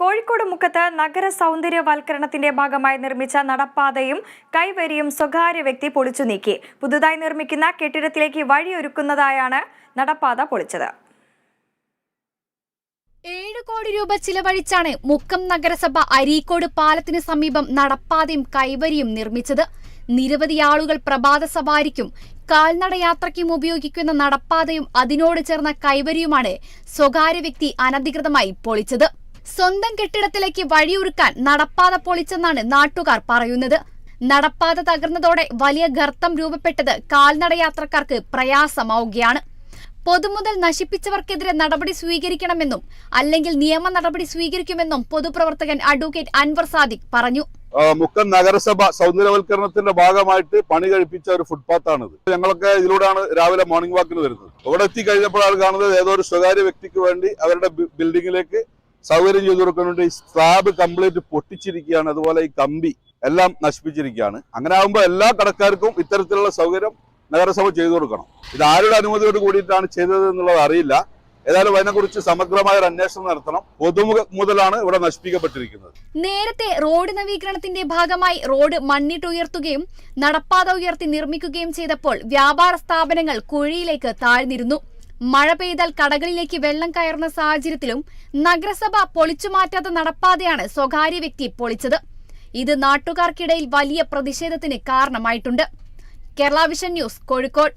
കോഴിക്കോട് മുക്കത്ത് നഗര സൗന്ദര്യവൽക്കരണത്തിന്റെ ഭാഗമായി നിർമ്മിച്ച നടപ്പാതയും കൈവരിയും സ്വകാര്യ വ്യക്തി പൊളിച്ചു നീക്കി. പുതുതായി നിർമ്മിക്കുന്ന കെട്ടിടത്തിലേക്ക് വഴിയൊരുക്കുന്നതായാണ് നടപ്പാത പൊളിച്ചത്. ഏഴ് കോടി രൂപ ചിലവഴിച്ചാണ് മുക്കം നഗരസഭ അരീക്കോട് പാലത്തിന് സമീപം നടപ്പാതയും കൈവരിയും നിർമ്മിച്ചത്. നിരവധി ആളുകൾ പ്രഭാത സവാരിക്കും കാൽനടയാത്രയ്ക്കും ഉപയോഗിക്കുന്ന നടപ്പാതയും അതിനോട് ചേർന്ന കൈവരിയുമാണ് സ്വകാര്യ വ്യക്തി അനധികൃതമായി പൊളിച്ചത്. സ്വന്തം കെട്ടിടത്തിലേക്ക് വഴിയൊരുക്കാൻ നടപ്പാത പൊളിച്ചെന്നാണ് നാട്ടുകാർ പറയുന്നത്. നടപ്പാത തകർന്നതോടെ വലിയ ഗർത്തം രൂപപ്പെട്ടത് കാൽനടയാത്രക്കാർക്ക് പ്രയാസമാവുകയാണ്. പൊതുമുതൽ നശിപ്പിച്ചവർക്കെതിരെ നടപടി സ്വീകരിക്കണമെന്നും അല്ലെങ്കിൽ നിയമ നടപടി സ്വീകരിക്കുമെന്നും പൊതുപ്രവർത്തകൻ അഡ്വക്കേറ്റ് അൻവർ സാദിഖ് പറഞ്ഞു. മുക്കം നഗരസഭ സൗന്ദര്യവൽക്കരണത്തിന്റെ ഭാഗമായിട്ട് പണി കഴിപ്പിച്ച ഒരു ഫുട്പാത്താണിത്. ഞങ്ങളൊക്കെ ഇതിലൂടെയാണ് രാവിലെ മോർണിംഗ് വാക്കിന് വരുന്നത്. അവിടെ ഇവിടെ എത്തിക്കഴിഞ്ഞപ്പോഴാണ് കാണുന്നത് ഏതോ ഒരു സ്വകാര്യ വ്യക്തിക്ക് വേണ്ടി അവരുടെ ബിൽഡിംഗിലേക്ക് സൗകര്യം ചെയ്തു കൊടുക്കുന്നുണ്ട് ഈ സ്ലാബ് കംപ്ലീറ്റ് പൊട്ടിച്ചിരിക്കുകയാണ്. അതുപോലെ ഈ കമ്പി എല്ലാം നശിപ്പിച്ചിരിക്കുകയാണ്. അങ്ങനെ ആകുമ്പോൾ എല്ലാ കടക്കാർക്കും ഇത്തരത്തിലുള്ള സൗകര്യം നഗരസഭ ചെയ്തു കൊടുക്കണം. ഇത് ആരുടെ അനുമതിയോട് കൂടിയിട്ടാണ് ചെയ്തത് എന്നുള്ളത് അറിയില്ല. ഏതായാലും അതിനെക്കുറിച്ച് സമഗ്രമായ ഒരു അന്വേഷണം നടത്തണം. പൊതുമുഖ മുതലാണ് ഇവിടെ നശിപ്പിക്കപ്പെട്ടിരിക്കുന്നത്. നേരത്തെ റോഡ് നവീകരണത്തിന്റെ ഭാഗമായി റോഡ് മണ്ണിട്ടുയർത്തുകയും നടപ്പാത ഉയർത്തി നിർമ്മിക്കുകയും ചെയ്തപ്പോൾ വ്യാപാര സ്ഥാപനങ്ങൾ കുഴിയിലേക്ക് താഴ്ന്നിരുന്നു. മഴ പെയ്താൽ കടകളിലേക്ക് വെള്ളം കയറുന്ന സാഹചര്യത്തിലും നഗരസഭ പൊളിച്ചുമാറ്റാത്ത നടപ്പാതെയാണ് സ്വകാര്യ വ്യക്തി പൊളിച്ചത്. ഇത് നാട്ടുകാർക്കിടയിൽ വലിയ പ്രതിഷേധത്തിന് കാരണമായിട്ടുണ്ട്. Kerala vision news Kozhikode.